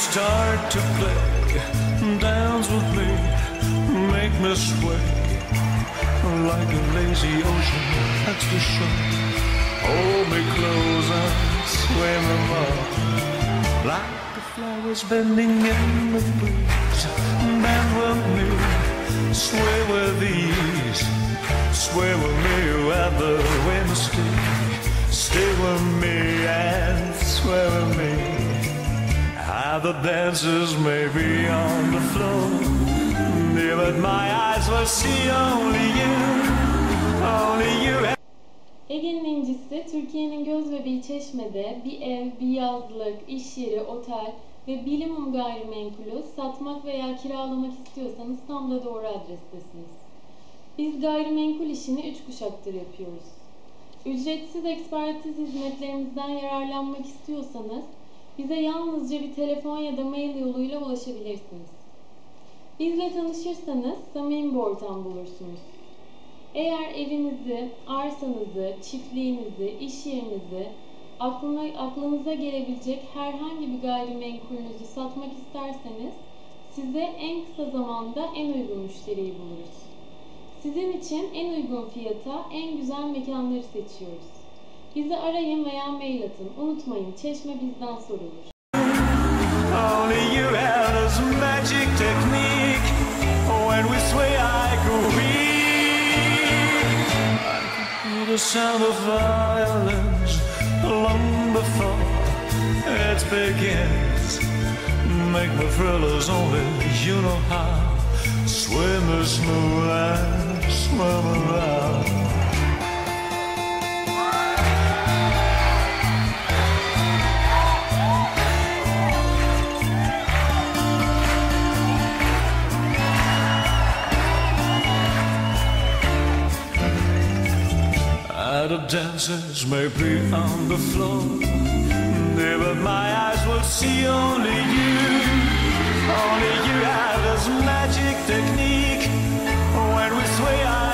start to play. Dance with me, make me sway like a lazy ocean. That's the show. Hold me close and swim along like the flowers bending in the breeze. Bend with me, sway with ease. Sway with me where the wind stays. Stay with me and sway with me. The dancers may be on the floor. Dear, but my eyes will see only you. Only you. Ege'nin incisi Türkiye'nin göz bebeği Çeşme'de bir ev, bir yazlık, iş yeri, otel ve bilimum gayrimenkulü satmak veya kiralamak istiyorsanız tam da doğru adrestesiniz. Biz gayrimenkul işini üç kuşaktır yapıyoruz. Ücretsiz ekspertiz hizmetlerimizden yararlanmak istiyorsanız bize yalnızca bir telefon ya da mail yoluyla ulaşabilirsiniz. Bizle tanışırsanız samimi bir ortam bulursunuz. Eğer evinizi, arsanızı, çiftliğinizi, iş yerinizi, aklına, aklınıza gelebilecek herhangi bir gayrimenkulünüzü satmak isterseniz size en kısa zamanda en uygun müşteriyi buluruz. Sizin için en uygun fiyata en güzel mekanları seçiyoruz. Bizi arayın veya mail atın. Unutmayın çeşme bizden sorulur. Only you magic technique. When we sway, I the sound of violins long before it begins. Make my thrillers only you know how. Swim as smooth and swim around. The dancers may be on the floor, Dear, but my eyes will see only you.